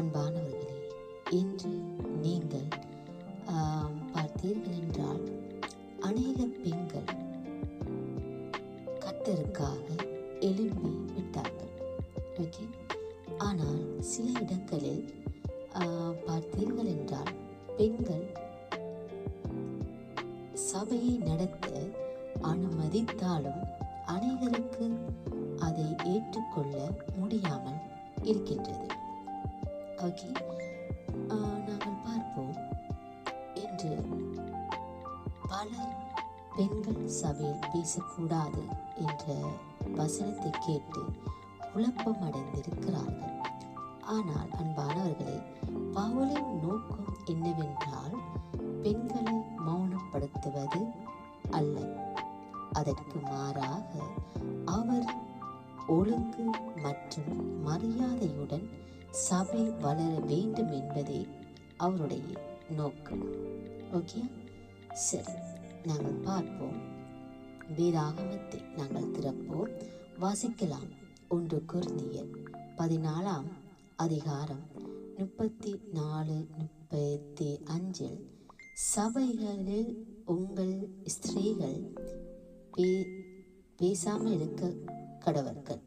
அன்பானவர்களே இன்று நீங்கள் பார்த்தீர்கள் என்றால் அநேக பெண்கள் கத்தருக்காக எழும்பி விட்டார்கள். ஓகே ஆனால் சில இடங்களில் பார்த்தீர்கள் என்றால் பெண்கள் சபையை நடத்த அனுமதித்தாலும் அனைவருக்கு அதை ஏற்றுக்கொள்ள முடியாமல் இருக்கின்றது. ஓகே uh, நாங்கள் பார்ப்போம் என்று பலர் பெண்கள் சபையில் பேசக்கூடாது என்ற வசனத்தை கேட்டு குழப்பம் அடைந்திருக்கிறார்கள் ஆனால் அன்பானவர்களே பவுலின் நோக்கம் என்னவென்றால் பெண்களை மௌனப்படுத்துவது அல்ல. அதற்கு மாறாக அவர் ஒழுங்கு மற்றும் மரியாதையுடன் சபை வளர வேண்டும் என்பதே அவருடைய நோக்கம். ஓகே சரி நாங்கள் பார்ப்போம். வேதாகமத்தை நாங்கள் திறப்போம். வாசிக்கலாம். ஒன்று குருந்தியர் பதினாலாம் அதிகாரம் முப்பத்தி நாலு முப்பத்தி அஞ்சில் சபைகளில் உங்கள் ஸ்திரீகள் பே பேசாமல் இருக்க கடவர்கள்.